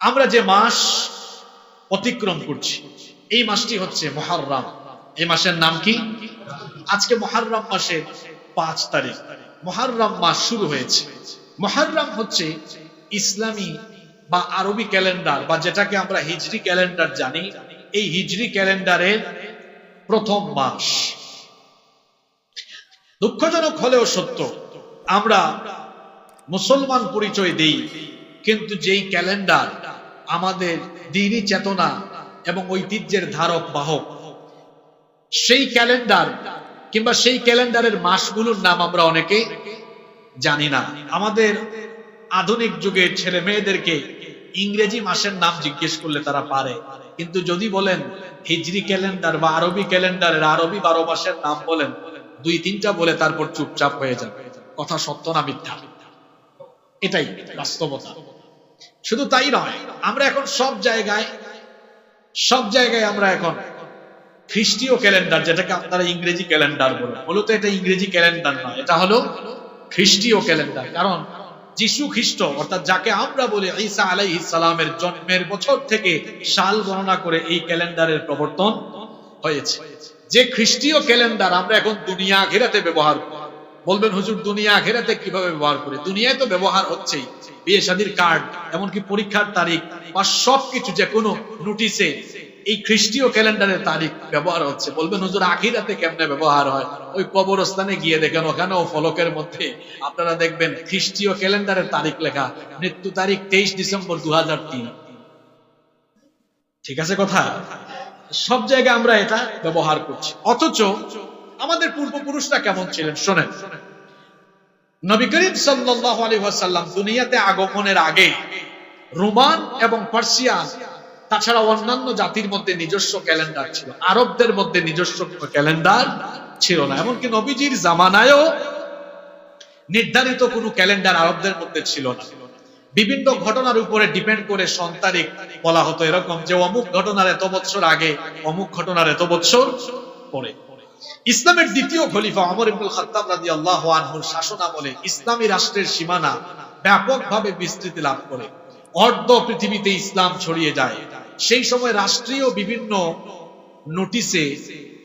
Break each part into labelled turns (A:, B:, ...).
A: আমরা যে মাস অতিক্রম করছি, এই মাসটি হচ্ছে মহাররাম। এই মাসের নাম কি? আজকে মহাররাম মাসের পাঁচ তারিখ। মহাররাম মাস শুরু হয়েছে। মহাররাম হচ্ছে ইসলামী বা আরবি ক্যালেন্ডার, বা যেটাকে আমরা হিজরি ক্যালেন্ডার জানি। এই হিজরি ক্যালেন্ডারের প্রথম মাস। দুঃখজনক হলেও সত্য, আমরা মুসলমান পরিচয় দেই। কিন্তু যেই ক্যালেন্ডার, আমাদের দিনই চেতনা এবং ঐতিহ্যের ধারক বাহক। সেই ক্যালেন্ডার কিংবা সেই ক্যালেন্ডারের মাসগুলোর নাম আমরা অনেকে জানি না। আমাদের আধুনিক যুগের ছেলে মেয়েদেরকে ইংরেজি মাসের নাম জিজ্ঞেস করলে তারা পারে। কিন্তু যদি বলেন হিজরি ক্যালেন্ডার বা আরবি ক্যালেন্ডারের আরবি বারো মাসের নাম বলেন, দুই তিনটা বলে তারপর চুপচাপ হয়ে যাবে। কথা সত্য না মিথ্যা? এটাই বাস্তবতা। শুধু তাই নয়, আমরা এখন সব জায়গায় সব জায়গায় আমরা এখন খ্রিস্টীয় ক্যালেন্ডার, যেটাকে আপনারা ইংরেজি ক্যালেন্ডার বলেন মূলত এটা ইংরেজি ক্যালেন্ডার নয় এটা হলো খ্রিস্টীয় ক্যালেন্ডার। কারণ যিশু খ্রিস্ট, অর্থাৎ যাকে আমরা বলি ঈসা আলাইহিস সালামের জন্মের বছর থেকে সাল গণনা করে এই ক্যালেন্ডারের প্রবর্তন হয়েছে। যে খ্রিস্টীয় ক্যালেন্ডার আমরা এখন দুনিয়া ঘেরাতে ব্যবহার করি বলবেন, হুজুর, দুনিয়া ঘেরাতে কীভাবে ব্যবহার করি? দুনিয়ায় তো ব্যবহার হচ্ছেই। বিয়ে শাদীর কার্ড, এমনকি পরীক্ষার তারিখ বা সবকিছু যে কোনো নোটিশে এই খ্রিস্টীয় ক্যালেন্ডারের তারিখ ব্যবহার হচ্ছে। বলবেন, হুজুর, আখিরাতে কেমনে ব্যবহার হয়? ওই কবরস্থানে গিয়ে দেখেন ওখানেও ফলকের মধ্যে আপনারা দেখবেন খ্রিস্টীয় ক্যালেন্ডারের তারিখ লেখা, মৃত্যু তারিখ তেইশ ডিসেম্বর দু হাজার তিন। ঠিক আছে কথা? সব জায়গায় আমরা এটা ব্যবহার করছি। অথচ আমাদের পূর্বপুরুষরা কেমন ছিলেন? শোনেন। নবী করিম সাল্লাল্লাহু আলাইহি ওয়াসাল্লাম দুনিয়াতে আগমনের আগে রোমান এবং পার্সিয়ান, তাছাড়া অন্যান্য জাতির মধ্যে নিজস্ব ক্যালেন্ডার ছিল। আরবদের মধ্যে নিজস্ব ক্যালেন্ডার ছিল না। এমনকি নবীজির জামানায়ও নির্ধারিত কোনো ক্যালেন্ডার আরবদের মধ্যে ছিল না। বিভিন্ন ঘটনার উপরে ডিপেন্ড করে সন্তারিক বলা হতো এরকম যে অমুক ঘটনার এত বছর আগে, অমুক ঘটনার এত বছর পরে। ইসলামের দ্বিতীয় খলিফা অমর ইবুল খাত্তাব রাদিয়াল্লাহু আনহুর শাসন আমলে ইসলামী রাষ্ট্রের সীমানা ব্যাপকভাবে বিস্তৃতি লাভ করে। অর্ধ পৃথিবীতে ইসলাম ছড়িয়ে যায়। সেই সময় রাষ্ট্রীয় বিভিন্ন নোটিশে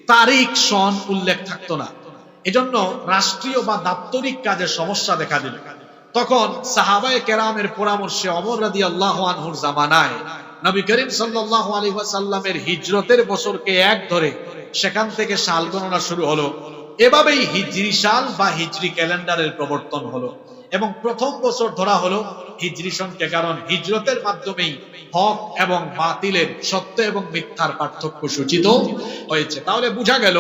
A: তারিখ, সন উল্লেখ থাকতো না। এজন্য রাষ্ট্রীয় বা দাপ্তরিক কাজের সমস্যা দেখা দিল। তখন সাহাবায় কেরামের পরামর্শে অমর রাদি আল্লাহ আনহুর জামানায় নবী করিম সাল্লাল্লাহু আলাইহি ওয়াসাল্লামের হিজরতের বছরকে এক ধরে সেখান থেকে সাল গণনা শুরু হলো। এভাবেই হিজরি সাল বা হিজরি ক্যালেন্ডারের প্রবর্তন হলো এবং প্রথম বছর ধরা হলো হিজরি সনকে কারণ হিজরতের মাধ্যমেই হক এবং বাতিলের সত্য এবং মিথ্যার পার্থক্য সূচিত হয়েছে। তাহলে বোঝা গেল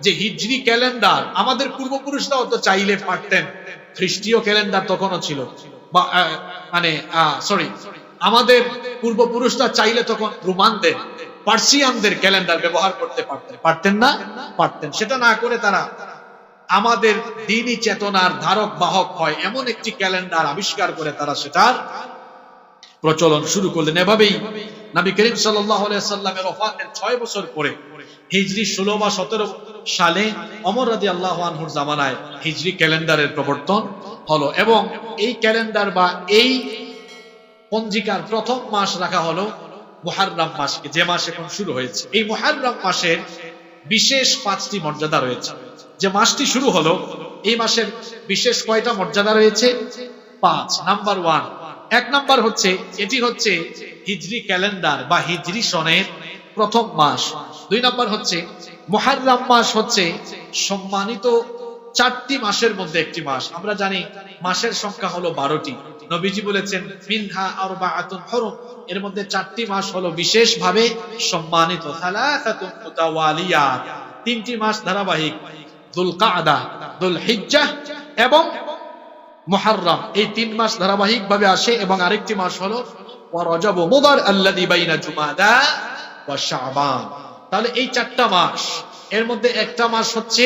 A: যে হিজরি ক্যালেন্ডার আমাদের পূর্বপুরুষরাও তো চাইলে পারতেন, খ্রিস্টীয় ক্যালেন্ডার তখনও ছিল। বা মানে সরি আমাদের পূর্বপুরুষরা চাইলে তখন রোমানদের পার্সিয়ানদের ক্যালেন্ডার ব্যবহার করতে পারতেন। পারতেন না? পারতেন। সেটা না করে তারা আমাদের দিনই চেতনার ধারক বাহক হয়। এমন একটি ক্যালেন্ডার আবিষ্কার করে তারা সেটার প্রচলন শুরু করলেন। এভাবেই নবী করিম সাল্লামের ওফাতের 6 বছর পরে হিজরি 16 বা 17 সালে ওমর রাদিয়াল্লাহু আনহুর জামানায় হিজরি ক্যালেন্ডারের প্রবর্তন হলো এবং এই ক্যালেন্ডার বা এই পঞ্জিকার প্রথম মাস রাখা হলো মুহাররম মাসকে যে মাস এখন শুরু হয়েছে। এই মুহাররম মাসের বিশেষ পাঁচটি মর্যাদা রয়েছে। যে মাসটি শুরু হলো, এই মাসের বিশেষ কয়টা মর্যাদা রয়েছে? পাঁচ। নাম্বার ওয়ান এক নাম্বার হচ্ছে, এটি হচ্ছে হিজরি ক্যালেন্ডার বা হিজরি সনের প্রথম মাস। দুই নাম্বার হচ্ছে, মহাররাম মাস হচ্ছে সম্মানিত চারটি মাসের মধ্যে একটি মাস। আমরা জানি মাসের সংখ্যা হলো বারোটি। নবীজি বলেছেন, মিনহা আরবাআতুন হুরুম। এর মধ্যে চারটি মাস হলো বিশেষভাবে সম্মানিত। তিনটি মাস ধারাবাহিক এবং মুহাররম। এই তিন মাস ধারাবাহিক ভাবে আসে এবং আরেকটি মাস হলো তাহলে এই চারটা মাস, এর মধ্যে একটা মাস হচ্ছে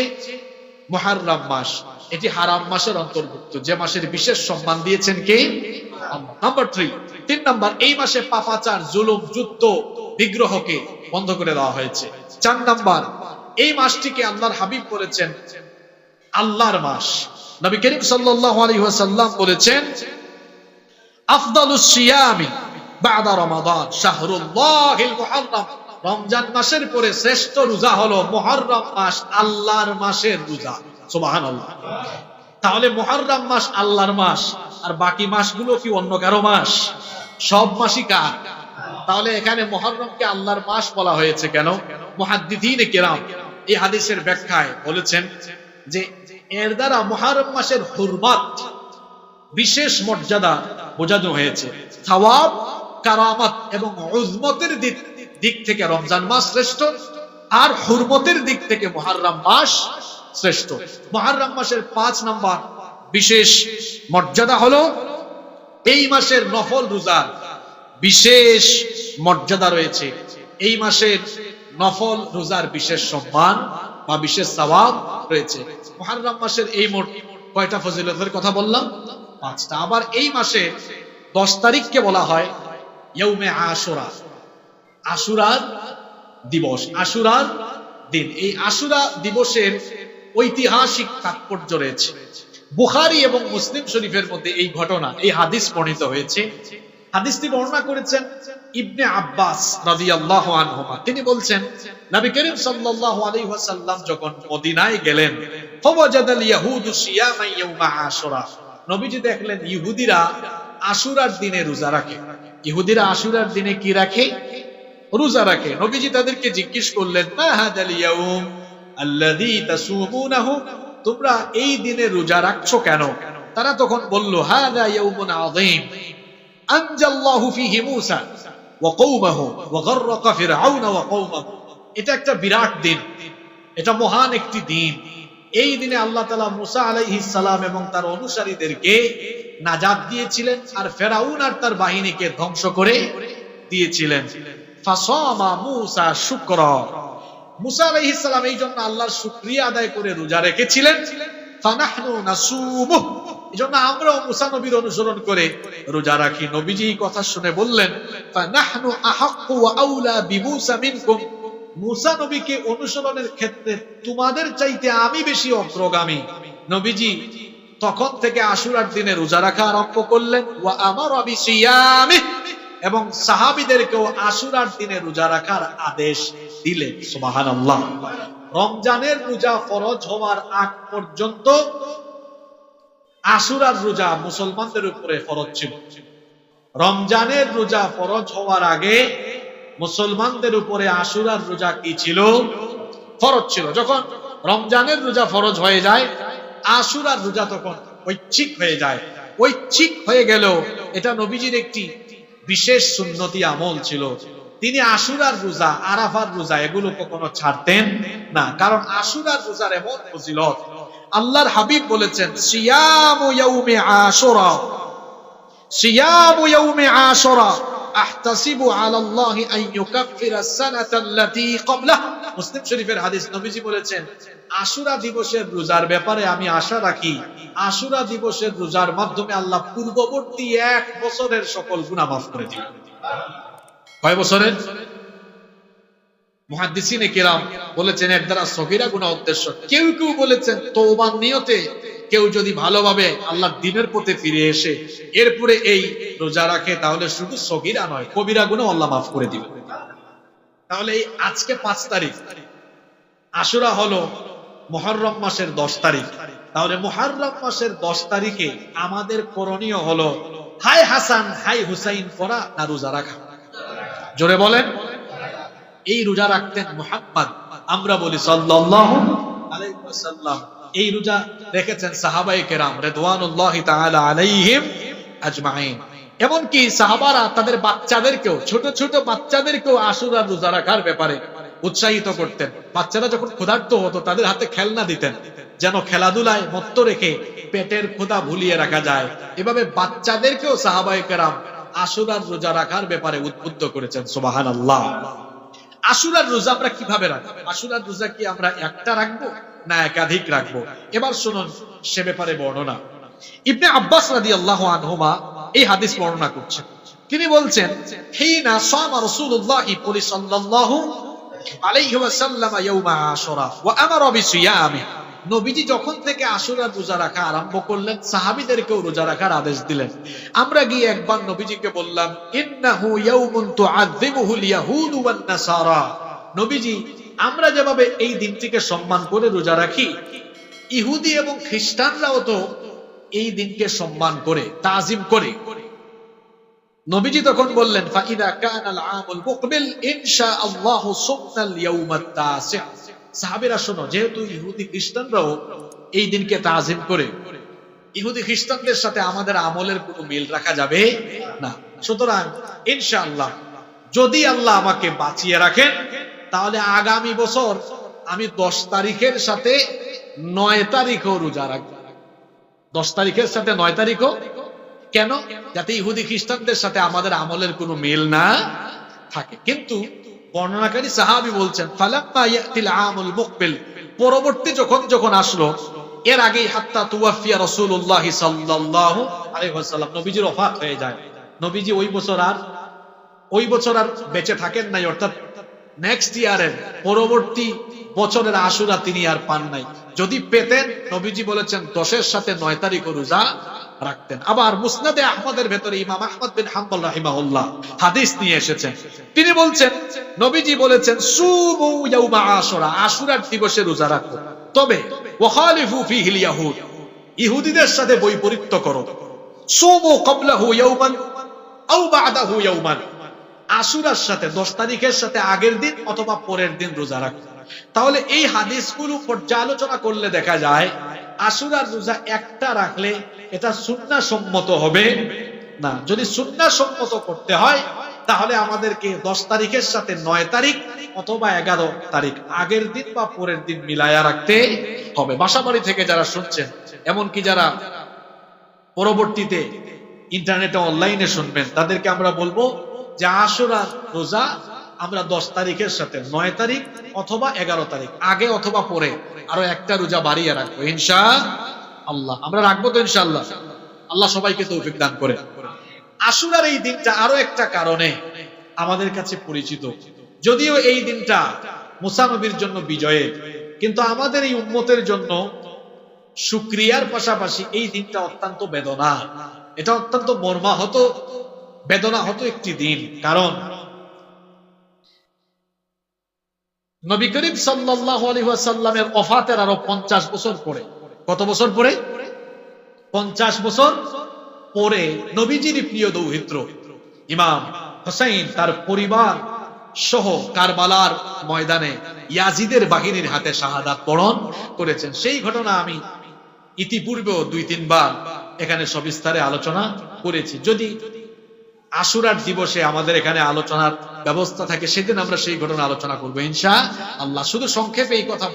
A: মুহাররম মাস। এটি হারাম মাসের অন্তর্ভুক্ত। যে মাসের বিশেষ সম্মান দিয়েছেন কে? নাম্বার থ্রি তিন নাম্বার, এই মাসে পাপাচার, জুলুম, যুদ্ধ, বিগ্রহকে বন্ধ করে দেওয়া হয়েছে। চার নাম্বার, এই মাসটিকে আল্লাহর হাবিব বলেছেন আল্লাহর মাস। নবী করিম সাল্লাল্লাহু আলাইহি ওয়াসাল্লাম বলেছেন, আফদালুস সিয়ামি বাদা রমাদান, শাহরুল্লাহিল মুহাররম। রমজান মাসের পরে শ্রেষ্ঠ রোজা হলো মুহররম মাস, আল্লাহর মাসের রোজা। সুবহানাল্লাহ। তাহলে মুহররম মাস আল্লাহর মাস, আর বাকি মাসগুলো কি অন্য কারও মাস? সব মাসই কার? তাহলে এখানে মুহররমকে আল্লাহর মাস বলা হয়েছে কেন? মুহাদ্দিদিনে কেরাম এই হাদিসের ব্যাখ্যায় বলেছেন যে এর দ্বারা মুহররম মাসের হুরমাত, বিশেষ মর্যাদা বোঝানো হয়েছে। সওয়াব, কারামাত এবং উজমতের দিক দিক থেকে রমজান মাস শ্রেষ্ঠ, আর হুরমতের দিক থেকে মুহররম মাস শ্রেষ্ঠ। মুহররম মাসের পাঁচ নাম্বার বিশেষ মর্যাদা হলো, এই মাসের নফল রোজার বিশেষ মর্যাদা রয়েছে। এই মাসের নফল রোজার বিশেষ সম্মান বা বিশেষ সওয়াব রয়েছে। মুহররম মাসের এই মোট কয়টা ফজিলতের কথা বললাম? পাঁচটা। আবার এই মাসে দশ তারিখকে বলা হয় ইয়ৌমে আশুরা। আশুরার দিবস, আশুরার দিন। এই আশুরা দিবসের ঐতিহাসিক তাৎপর্য রয়েছে। বুখারি এবং মুসলিম শরীফের মধ্যে এই ঘটনা, এই হাদিস বর্ণিত হয়েছে। হাদিসটি বর্ণনা করেছেন ইবনে আব্বাস রাদিয়াল্লাহু আনহুমা। তিনি বলছেন, নবী করিম সাল্লাল্লাহু আলাইহি ওয়াসাল্লাম যখন মদিনায় গেলেন, ফাওয়াজাদাল ইয়াহুদু সিয়ামা ইয়াউমা আশুরা। নবীজি দেখলেন, ইহুদিরা আশুরার দিনে রোজা রাখে। ইহুদিরা আশুরার দিনে কি রাখে? রোজা রাখে। নবীজি তাদেরকে জিজ্ঞেস করলেন তোমরা এই দিনে রোজা রাখছো কেন? তারা তখন বলল, হাদা এটা একটা বিরাট দিন। এটা মহান একটি দিন। এই দিনে আল্লাহ তালা মুসা আলাইহিস সালাম এবং তার অনুসারীদেরকে নাজাত দিয়েছিলেন আর ফেরাউন আর তার বাহিনীকে ধ্বংস করে দিয়েছিলেন। ফাসামা মুসা শুকরা। মুসা আলাইহিস সালাম এই জন্য আল্লাহর শুকরিয়া আদায় করে রোজা রেখেছিলেন। ফানাহনু নাসুমু আমরাও মুসা নবীর অনুসরণ করে রোজা রাখি। নবীজি কথা শুনে বললেন, ফানাহনু আহাক্কু ওয়া আউলা বিমুসা মিনকুম। মুসা নবীকে অনুসরণের ক্ষেত্রে তোমাদের চাইতে আমি বেশি অগ্রগামী। নবীজি তখন থেকে আশুরার দিনে রোজা রাখা আরম্ভ করলেন। ওয়া আমার অবিসিয়ামি এবং সাহাবিদেরকেও আশুরার দিনে রোজা রাখার আদেশ দিলেন, সুবহানাল্লাহ। রমজানের রোজা ফরজ হওয়ার আগ পর্যন্ত আশুরার রোজা মুসলমানদের উপরে ফরজ ছিল। রমজানের রোজা ফরজ হওয়ার আগে মুসলমানদের উপরে আশুরার রোজা কি ছিল? ফরজ ছিল। যখন রমজানের রোজা ফরজ হয়ে যায়, আশুরার রোজা তখন ঐচ্ছিক হয়ে যায়। ঐচ্ছিক হয়ে গেল এটা নবীজির একটি বিশেষ সুন্নতি আমল ছিল। তিনি আশুরার রোজা, আরাফার রোজা এগুলো কখনো ছাড়তেন না, কারণ আশুরার রোজার এমন ফজিলত। আল্লাহর হাবিব বলেছেন, সিয়ামু ইয়াউমে আশুরা। সিয়ামু ইয়াউমে আশুরা। আহতাসিবু বলেছেন আমি আশা রাখি, আশুরা দিবসের রোজার মাধ্যমে আল্লাহ পূর্ববর্তী এক বছরের সকল গুনাহ মাফ করে কয় বছরের? কিরাম বলেছেন উদ্দেশ্য। কেউ কেউ বলেছেন, তওবার নিয়তে কেউ যদি ভালোভাবে আল্লাহর দিনের পথে ফিরে এসে এরপরে এই রোজা রাখে, তাহলে শুধু সগীরা নয় কবিরা গুনাহ আল্লাহ মাফ করে দিবেন তাহলে এই আজকে পাঁচ তারিখ, আশুরা হলো মহররম মাসের দশ তারিখ। তাহলে মহররম মাসের দশ তারিখে আমাদের করণীয় হলো, হাই হাসান, হাই হুসাইন করা না রোজা রাখা। জোরে বলেন। এই রোজা রাখতেন মুহাম্মদ। আমরা বলি সাল্লাল্লাহু আলাইহি ওয়াসাল্লাম। এই রোজা রেখেছেন সাহাবাই কেরাম রেদওয়ানুল্লাহি আলাইহিম আজমাইন। এমনকি সাহাবারা তাদের বাচ্চাদেরকেও, ছোট ছোট বাচ্চাদেরকেও আশুরার রোজা রাখার ব্যাপারে উৎসাহিত করতেন। বাচ্চারা যখন ক্ষুধার্ত হতো, তাদের হাতে খেলনা দিতেন, যেন খেলাধুলায় মত্ত রেখে পেটের ক্ষুধা ভুলিয়ে রাখা যায়। এভাবে বাচ্চাদেরকেও সাহাবাই কেরাম আশুরার রোজা রাখার ব্যাপারে উদ্বুদ্ধ করেছেন সুবাহান আল্লাহ আশুরার রোজা আমরা কীভাবে রাখব? আশুরার রোজা কি আমরা একটা রাখব? না একাধিক রাখব। এবার শুনুন সে ব্যাপারে বর্ণনা। ইবনে আব্বাস রাদিয়াল্লাহু আনহুমা এই হাদিস বর্ণনা করছেন। তিনি বলছেন রাসূলুল্লাহ সাল্লাল্লাহু আলাইহি ওয়াসাল্লাম ইয়াউমা ওয়া বিসিয়ামি। নবীজি যখন থেকে আশুরা রোজা রাখা আরম্ভ করলেন, সাহাবিদেরকেও রোজা রাখার আদেশ দিলেন। আমরা গিয়ে একবার নবীজিকে বললাম, ইন্নাহু ইয়াউমুন তুআযিবুহুল ইয়াহুদু ওয়ান নাসারা। নবীজি আমরা যেভাবে এই দিনটিকে সম্মান করে রোজা রাখি, ইহুদি এবং খ্রিস্টানরাও তো এই দিনকে সম্মান করে, তাজিম করে। নবীজি তখন বললেন, ফাইদা কানাল আমুল মুকবিল ইয়াউমাত তাসি সাহাবীরা যেহেতু ইহুদি খ্রিস্টানরাও এই দিনকে তাজিম করে, ইহুদি খ্রিস্টানদের সাথে আমাদের আমলের কোনো মিল রাখা যাবে না। সুতরাং, ইনশাআল্লাহ, যদি আল্লাহ আমাকে বাঁচিয়ে রাখেন তাহলে আগামী বছর আমি দশ তারিখের সাথে নয় তারিখও রোজা রাখব। দশ তারিখের সাথে নয় তারিখও? কেন? যাতে ইহুদি খ্রিস্টানদের সাথে আমাদের আমলের কোনো মিল না থাকে। কিন্তু বর্ণনাকারী সাহাবি বলছেন পরবর্তী যখন যখন আসলো, এর আগেই হাত্তা তুয়াফিয়া আলাইহি ওয়াসাল্লাম। নবীজির অফাত হয়ে যায়। নবীজি ওই বছর আর, ওই বছর আর বেঁচে থাকেন নাই, অর্থাৎ নেক্সট ইয়ারের পরবর্তী বছরের আশুরা তিনি আর পান নাই। যদি পেতেন, নবীজি বলেছেন, দশের সাথে নয় তারিখ রোজা রাখতেন। আবার মুসনাদে আহমদের ভেতরে ইমাম আহমদ বিন হাম্বল রাহিমাহুল্লাহ হাদিস নিয়ে এসেছেন। তিনি বলছেন, নবীজি বলেছেন সুমু ইয়াউমা আশুরা, আশুরার দিবসে রোজা রাখো। তবে ওয়াখালিফু ফিহিল ইয়াহুদ, ইহুদিদের সাথে বৈপরীত্য করো। সুমু ক্বাবলাহু ইয়াউমান, আও বা'দাহু ইয়াউমান। আশুরার সাথে, দশ তারিখের সাথে আগের দিন অথবা পরের দিন রোজা রাখো। তাহলে এই হাদিসগুলো পর্যালোচনা করলে দেখা যায়, আশুরার রোজা একটা রাখলে এটা সুন্না সম্মত হবে না। যদি সুন্না সম্মত করতে হয়, তাহলে আমাদেরকে দশ তারিখের সাথে নয় তারিখ অথবা এগারো তারিখ আগের দিন বা পরের দিন মিলায়া রাখতে হবে। বাসাবাড়ি থেকে যারা শুনছেন, এমনকি যারা পরবর্তীতে ইন্টারনেটে, অনলাইনে শুনবেন, তাদেরকে আমরা বলব যে আশুরার রোজা আমরা দশ তারিখের সাথে, নয় তারিখ অথবা এগারো তারিখ, আগে অথবা পরে আরও একটা রোজা বাড়িয়ে রাখব ইনশা আল্লাহ আমরা রাখব তো আল্লাহ সবাইকে দান করে। আশুরার এই দিনটা আরও একটা কারণে আমাদের কাছে পরিচিত। যদিও এই দিনটা মুসানবীর জন্য বিজয়ের, কিন্তু আমাদের এই উন্মতের জন্য সুক্রিয়ার পাশাপাশি এই দিনটা অত্যন্ত বেদনা। এটা অত্যন্ত মর্মাহত বেদনা হতো একটি দিন, কারণ নবী করিম সাল্লাল্লাহু আলাইহি ওয়াসাল্লামের ওফাতের আরও 50 বছর পরে, কত বছর পরে? 50 বছর পরে নবীজির প্রিয় দৌহিত্র, ইমাম হোসেন তার পরিবার সহ কারবালার ময়দানে ইয়াজিদের বাহিনীর হাতে শাহাদাত বরণ করেছেন। সেই ঘটনা আমি ইতিপূর্বেও দুই তিনবার এখানে সবিস্তারে আলোচনা করেছি। যদি আশুরার দিবসে আমাদের এখানে আলোচনার ব্যবস্থা থাকে, সেদিন আমরা সেই ঘটনা আলোচনা করব। ইনশা আল্লাহ, শুধু সংক্ষেপে এই কথা